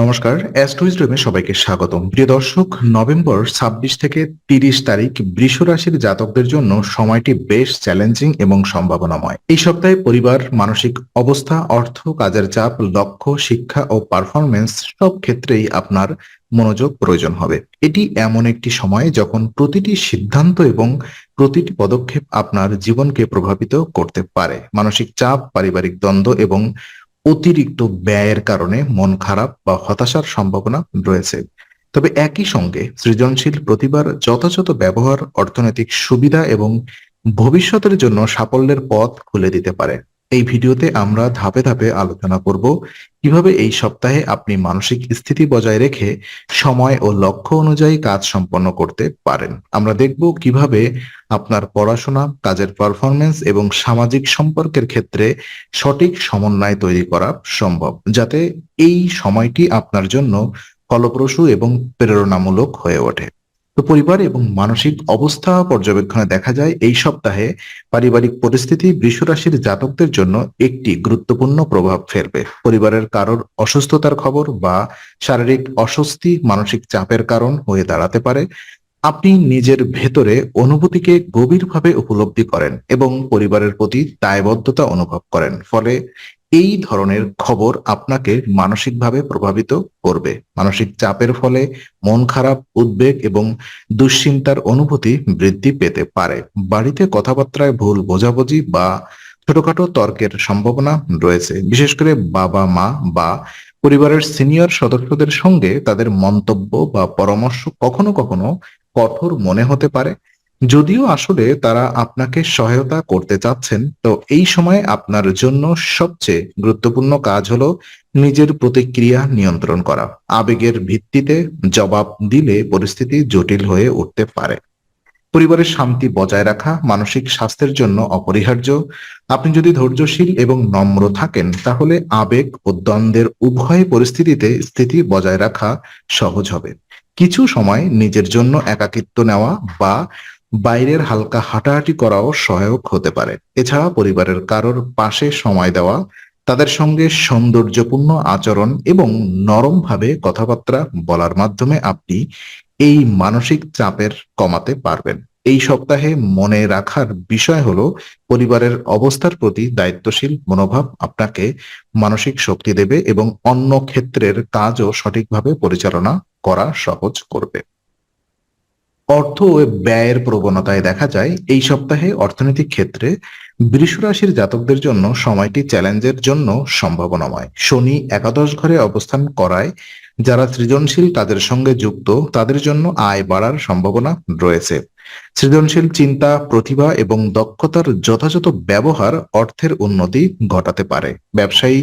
নমস্কার অ্যাস্ট্রোইজডমে সবাইকে স্বাগতম। প্রিয় দর্শক, নভেম্বর ছাব্বিশ থেকে তিরিশ তারিখ বৃষ রাশির জাতকদের জন্য সময়টি বেশ চ্যালেঞ্জিং এবং সম্ভাবনাময়। এই সপ্তাহে পরিবার, মানসিক অবস্থা, অর্থ, কাজের চাপ, লক্ষ্য, শিক্ষা ও পারফরমেন্স সব ক্ষেত্রেই আপনার মনোযোগ প্রয়োজন হবে। এটি এমন একটি সময় যখন প্রতিটি সিদ্ধান্ত এবং প্রতিটি পদক্ষেপ আপনার জীবনকে প্রভাবিত করতে পারে। মানসিক চাপ, পারিবারিক দ্বন্দ্ব এবং অতিরিক্ত ব্যয়ের কারণে মন খারাপ বা হতাশার সম্ভাবনা রয়েছে। তবে একই সঙ্গে সৃজনশীল প্রতিভার যথাযথ ব্যবহার, অর্থনৈতিক সুবিধা এবং ভবিষ্যতের জন্য সাফল্যের পথ খুলে দিতে পারে। এই ভিডিওতে আমরা ধাপে ধাপে আলোচনা করব কীভাবে এই সপ্তাহে আপনি মানসিক স্থিতি বজায় রেখে সময় ও লক্ষ্য অনুযায়ী কাজ সম্পন্ন করতে পারেন। আমরা দেখব কীভাবে আপনার পড়াশোনা, কাজের পারফরমেন্স এবং সামাজিক সম্পর্কের ক্ষেত্রে সঠিক সমন্বয় তৈরি করা সম্ভব, যাতে এই সময়টি আপনার জন্য ফলপ্রসূ এবং প্রেরণামূলক হয়ে ওঠে। পরিবার এবং মানসিক অবস্থা পর্যবেক্ষণে দেখা যায়, এই সপ্তাহে পারিবারিক পরিস্থিতি বৃষরাশির জাতকদের জন্য একটি গুরুত্বপূর্ণ প্রভাব ফেলবে। পরিবারের কারোর অসুস্থতার খবর বা শারীরিক অস্বস্তি মানসিক চাপের কারণ হয়ে দাঁড়াতে পারে। আপনি নিজের ভেতরে অনুভূতিকে গভীরভাবে উপলব্ধি করেন এবং পরিবারের প্রতি দায়বদ্ধতা অনুভব করেন। ফলে এই ধরনের খবর আপনাকে মানসিকভাবে প্রভাবিত করবে। মানসিক চাপের ফলে মন খারাপ, উদ্বেগ এবং দুশ্চিন্তার অনুভূতি বৃদ্ধি পেতে পারে। বাড়িতে কথাবার্তায় ভুল বোঝাবুঝি বা ছোটখাটো তর্কের সম্ভাবনা রয়েছে। বিশেষ করে বাবা, মা বা পরিবারের সিনিয়র সদস্যদের সঙ্গে তাদের মন্তব্য বা পরামর্শ কখনো কখনো কঠোর মনে হতে পারে। যদিও আসলে তারা আপনাকে সহায়তা করতে চাচ্ছেন, তো এই সময় আপনার জন্য সবচেয়ে গুরুত্বপূর্ণ কাজ হলো নিজের প্রতিক্রিয়া নিয়ন্ত্রণ করা। আবেগের ভিত্তিতে জবাব দিলে পরিস্থিতি জটিল হয়ে উঠতে পারে। পরিবারের শান্তি বজায় রাখা, মানসিক স্বাস্থ্যের জন্য অপরিহার্য। আপনি যদি ধৈর্যশীল এবং নম্র থাকেন, তাহলে আবেগ ও দ্বন্দ্বের উভয় পরিস্থিতিতে স্থিতি বজায় রাখা সহজ হবে। কিছু সময় নিজের জন্য একাকিত্ব নেওয়া বা বাইরের হালকা হাঁটাহাঁটি করাও সহায়ক হতে পারে। এছাড়া পরিবারের কারোর পাশে সময় দেওয়া, তাদের সঙ্গে সৌন্দর্যপূর্ণ আচরণ এবং নরমভাবে কথাবার্তা বলার মাধ্যমে আপনি এই মানসিক চাপের কমাতে পারবেন। এই সপ্তাহে মনে রাখার বিষয় হলো, পরিবারের অবস্থার প্রতি দায়িত্বশীল মনোভাব আপনাকে মানসিক শক্তি দেবে এবং অন্য ক্ষেত্রের কাজও সঠিকভাবে পরিচালনা করা সহজ করবে। অর্থ ও ব্যয়ের প্রবণতায় দেখা যায়, এই সপ্তাহে অর্থনৈতিক ক্ষেত্রে বৃষ রাশির জাতকদের জন্য সময়টি চ্যালেঞ্জের জন্য সম্ভাবনাময়। শনি একাদশ ঘরে অবস্থান করায়, যারা সৃজনশীল কাজের সঙ্গে যুক্ত, তাদের জন্য আয় বাড়ার সম্ভাবনা রয়েছে। সৃজনশীল চিন্তা, প্রতিভা এবং দক্ষতার যথাযথ ব্যবহার অর্থের উন্নতি ঘটাতে পারে। ব্যবসায়ী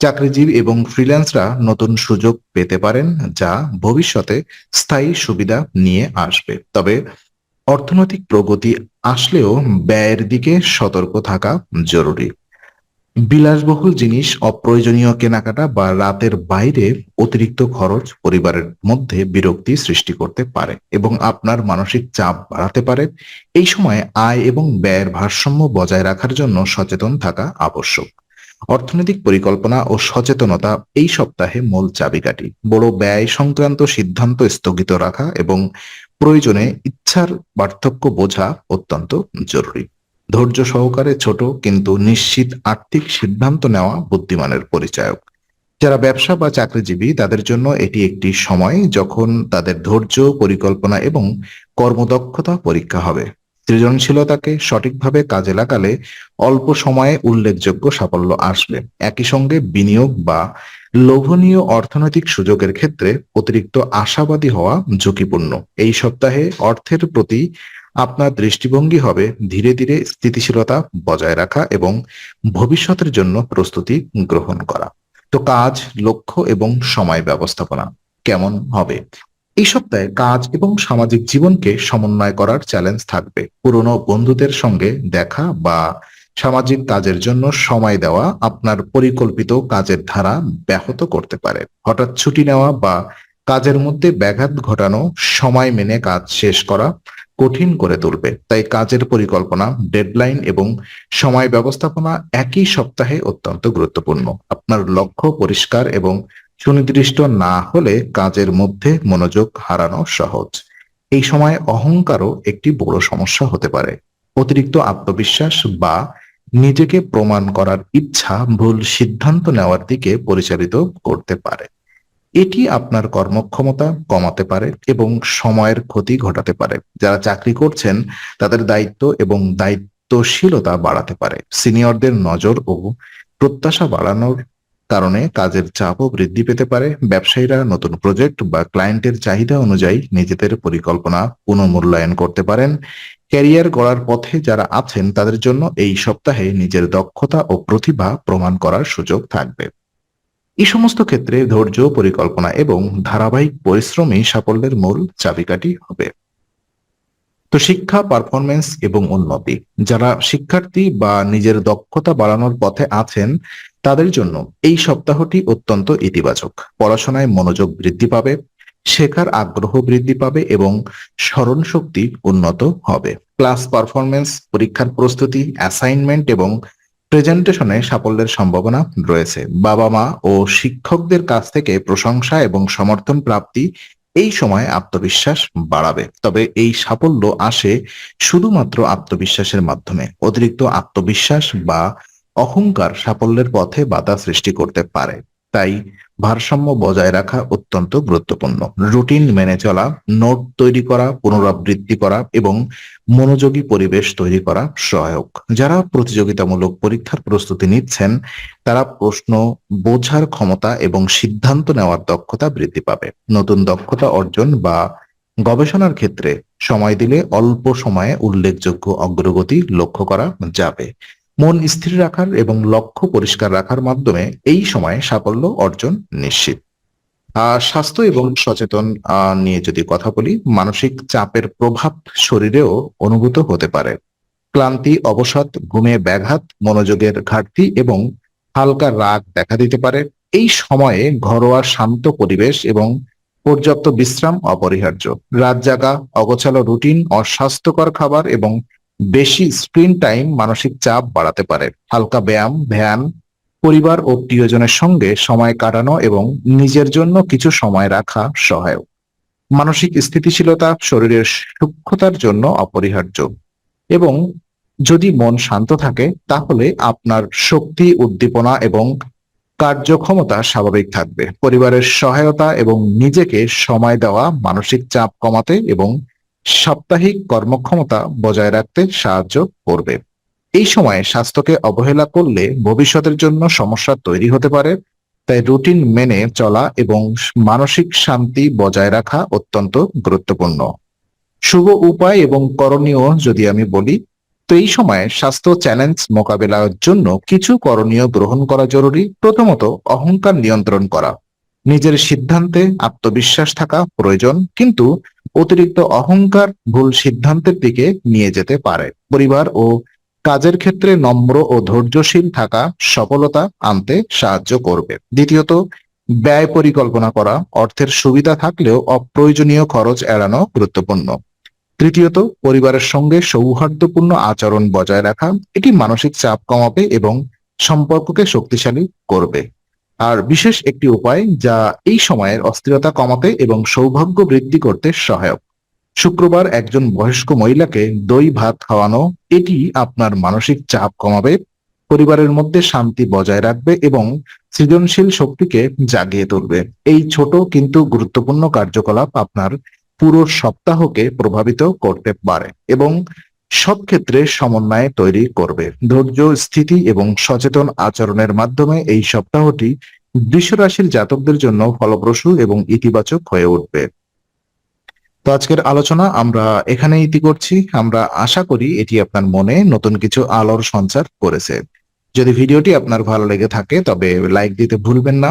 চাকরিজীবী এবং ফ্রিল্যান্সরা নতুন সুযোগ পেতে পারেন যা ভবিষ্যতে স্থায়ী সুবিধা নিয়ে আসবে। তবে অর্থনৈতিক প্রগতি আসলেও ব্যয়ের দিকে সতর্ক থাকা জরুরি। বিলাসবহুল জিনিস, অপ্রয়োজনীয় কেনাকাটা বা রাতের বাইরে অতিরিক্ত খরচ পরিবারের মধ্যে বিরক্তি সৃষ্টি করতে পারে এবং আপনার মানসিক চাপ বাড়াতে পারে। এই সময় আয় এবং ব্যয়ের ভারসাম্য বজায় রাখার জন্য সচেতন থাকা আবশ্যক। অর্থনৈতিক পরিকল্পনা ও সচেতনতা এই সপ্তাহে মূল চাবিকাঠি। বড় ব্যয় সংক্রান্ত সিদ্ধান্ত স্থগিত রাখা এবং প্রয়োজনে ইচ্ছার পার্থক্য বোঝা অত্যন্ত জরুরি। ধৈর্য সহকারে ছোট কিন্তু নিশ্চিত আর্থিক সিদ্ধান্ত নেওয়া বুদ্ধিমানের পরিচায়ক। যারা ব্যবসা বা চাকরিজীবী, তাদের জন্য এটি একটি সময় যখন তাদের ধৈর্য, পরিকল্পনা এবং কর্মদক্ষতা পরীক্ষা হবে। সৃজনশীলতাকে সঠিকভাবে কাজে লাগালে অল্প সময়ে উল্লেখযোগ্য সাফল্য আসবে। একই সঙ্গে বিনিয়োগ বা লোভনীয় অর্থনৈতিক সুযোগের ক্ষেত্রে অতিরিক্ত আশাবাদী হওয়া ঝুঁকিপূর্ণ। এই সপ্তাহে অর্থের প্রতি আপনার দৃষ্টিভঙ্গি হবে ধীরে ধীরে স্থিতিশীলতা বজায় রাখা এবং ভবিষ্যতের জন্য প্রস্তুতি গ্রহণ করা। তো কাজ, লক্ষ্য এবং সময় ব্যবস্থাপনা কেমন হবে? এই সপ্তাহে কাজ এবং সামাজিক জীবনকে সমন্বয় করার চ্যালেঞ্জ থাকবে। পুরনো বন্ধুদের সঙ্গে দেখা বা সামাজিক কাজের জন্য সময় দেওয়া আপনার পরিকল্পিত কাজের ধারা ব্যাহত করতে পারে। হঠাৎ ছুটি নেওয়া বা কাজের মধ্যে ব্যাঘাত ঘটানো, সময় মেনে কাজ শেষ করা কঠিন করে তুলবে। তাই কাজের পরিকল্পনা ডেডলাইন এবং সময় ব্যবস্থাপনা একই সপ্তাহে অত্যন্ত গুরুত্বপূর্ণ। আপনার লক্ষ্য পরিষ্কার এবং সুনির্দিষ্ট না হলে কাজের মধ্যে মনোযোগ হারানো সহজ। এই সময় অহংকারও একটি বড় সমস্যা হতে পারে। অতিরিক্ত আত্মবিশ্বাস বা নিজেকে প্রমাণ করার ইচ্ছা ভুল সিদ্ধান্ত নেওয়ার দিকে পরিচালিত করতে পারে। এটি আপনার কর্মক্ষমতা কমাতে পারে এবং সময়ের ক্ষতি ঘটাতে পারে। যারা চাকরি করছেন, তাদের দায়িত্ব এবং দায়িত্বশীলতা বাড়াতে পারে। সিনিয়রদের নজর ও প্রত্যাশা বাড়ানোর কারণে কাজের চাপও বৃদ্ধি পেতে পারে। ব্যবসায়ীরা নতুন প্রজেক্ট বা ক্লায়েন্টের চাহিদা অনুযায়ী নিজেদের পরিকল্পনা পুনঃমূল্যায়ন করতে পারেন। ক্যারিয়ার গড়ার পথে যারা আছেন, তাদের জন্য এই সপ্তাহে নিজের দক্ষতা ও প্রতিভা প্রমাণ করার সুযোগ থাকবে। এই সমস্ত ক্ষেত্রে ধৈর্য, পরিকল্পনা এবং ধারাবাহিক পরিশ্রমই সাফল্যের মূল চাবিকাঠি হবে। তো শিক্ষা পারফরমেন্স এবং উন্নতি। যারা শিক্ষার্থী বা নিজের দক্ষতা বাড়ানোর পথে আছেন তাদের জন্য এই সপ্তাহটি অত্যন্ত ইতিবাচক। পড়াশোনায় মনোযোগ বৃদ্ধি পাবে, শেখার আগ্রহ বৃদ্ধি পাবে এবং স্মরণ শক্তি উন্নত হবে। ক্লাস পারফরমেন্স পরীক্ষার প্রস্তুতি, অ্যাসাইনমেন্ট এবং প্রেজেন্টেশনে সাফল্যের সম্ভাবনা রয়েছে। বাবা মা ও শিক্ষকদের কাছ থেকে প্রশংসা এবং সমর্থন প্রাপ্তি এই সময় আত্মবিশ্বাস বাড়াবে। তবে এই সাফল্য আসে শুধুমাত্র আত্মবিশ্বাসের মাধ্যমে। অতিরিক্ত আত্মবিশ্বাস বা অহংকার সাফল্যের পথে বাধা সৃষ্টি করতে পারে। তাই ভারসাম্য বজায় রাখা অত্যন্ত গুরুত্বপূর্ণ। রুটিন মেনে চলা, নোট তৈরি করা, পুনরাবৃত্তি করা এবং মনোযোগী পরিবেশ তৈরি করা সহায়ক। যারা প্রতিযোগিতামূলক পরীক্ষার প্রস্তুতি নিচ্ছেন, তারা প্রশ্ন বোঝার ক্ষমতা এবং সিদ্ধান্ত নেওয়ার দক্ষতা বৃদ্ধি পাবে। নতুন দক্ষতা অর্জন বা গবেষণার ক্ষেত্রে সময় দিলে অল্প সময়ে উল্লেখযোগ্য অগ্রগতি লক্ষ্য করা যাবে। মন স্থির রাখার এবং লক্ষ্য পরিষ্কার রাখার মাধ্যমে এই সময়ে সাফল্য অর্জন নিশ্চিত। স্বাস্থ্য এবং সচেতন নিয়ে যদি কথা বলি, মানসিক চাপের প্রভাব শরীরেও অনুভূত হতে পারে। ক্লান্তি, অবসাদ, ঘুমে ব্যাঘাত, মনোযোগের ঘাটতি এবং হালকা রাগ দেখা দিতে পারে। এই সময়ে ঘরোয়া শান্ত পরিবেশ এবং পর্যাপ্ত বিশ্রাম অপরিহার্য। রাত জাগা, অগোছালো রুটিন, অস্বাস্থ্যকর খাবার এবং বেশি স্ক্রিন টাইম মানসিক চাপ বাড়াতে পারে। হালকা ব্যায়াম, ধ্যান, পরিবার ও প্রিয়জনের সঙ্গে সময় কাটানো এবং নিজের জন্য কিছু সময় রাখা সহায়ক। মানসিক স্থিতিশীলতা শরীরের সূক্ষ্মতার জন্য অপরিহার্য। এবং যদি মন শান্ত থাকে, তাহলে আপনার শক্তি, উদ্দীপনা এবং কার্যক্ষমতা স্বাভাবিক থাকবে। পরিবারের সহায়তা এবং নিজেকে সময় দেওয়া, মানসিক চাপ কমাতে এবং সাপ্তাহিক কর্মক্ষমতা বজায় রাখতে সাহায্য করবে। এই সময়ে স্বাস্থ্যকে অবহেলা করলে ভবিষ্যতের জন্য সমস্যা তৈরি হতে পারে, তাই রুটিন মেনে চলা এবং মানসিক শান্তি বজায় রাখা অত্যন্ত গুরুত্বপূর্ণ। শুভ উপায় এবং করণীয় যদি আমি বলি, তো এই সময়ে স্বাস্থ্য চ্যালেঞ্জ মোকাবেলার জন্য কিছু করণীয় গ্রহণ করা জরুরি। প্রথমত, অহংকার নিয়ন্ত্রণ করা। নিজের সিদ্ধান্তে আত্মবিশ্বাস থাকা প্রয়োজন, কিন্তু অতিরিক্ত অহংকার ভুল সিদ্ধান্তের দিকে নিয়ে যেতে পারে। পরিবার ও কাজের ক্ষেত্রে নম্র ও ধৈর্যশীল থাকা সফলতা আনতে সাহায্য করবে। দ্বিতীয়ত, ব্যয় পরিকল্পনা করা, অর্থের সুবিধা থাকলেও অপ্রয়োজনীয় খরচ এড়ানো গুরুত্বপূর্ণ। তৃতীয়ত, পরিবারের সঙ্গে সৌহার্দ্যপূর্ণ আচরণ বজায় রাখা, এটি মানসিক চাপ কমাবে এবং সম্পর্ককে শক্তিশালী করবে। আর বিশেষ একটি উপায় যা এই সময়ের অস্থিরতা কমাতে এবং সৌভাগ্য বৃদ্ধি করতে সহায়ক। শুক্রবার একজন বয়স্ক মহিলাকে দই ভাত খাওয়ানো, এটি আপনার মানসিক চাপ কমাবে, পরিবারের মধ্যে শান্তি বজায় রাখবে এবং সৃজনশীল শক্তিকে জাগিয়ে তুলবে। এই ছোট কিন্তু গুরুত্বপূর্ণ কার্যকলাপ আপনার পুরো সপ্তাহকে প্রভাবিত করতে পারে এবং সব ক্ষেত্রে সমন্বয় তৈরি করবে। ধৈর্য, স্থিতি এবং সচেতন আচরণের মাধ্যমে এই সপ্তাহটি রাশির জাতকদের জন্য ফলপ্রসূ এবং ইতিবাচক হয়ে উঠবে। তো আজকের আলোচনা আমরা এখানে ইতি করছি। আমরা আশা করি এটি আপনার মনে নতুন কিছু আলোর সঞ্চার করেছে। যদি ভিডিওটি আপনার ভালো লেগে থাকে তবে লাইক দিতে ভুলবেন না।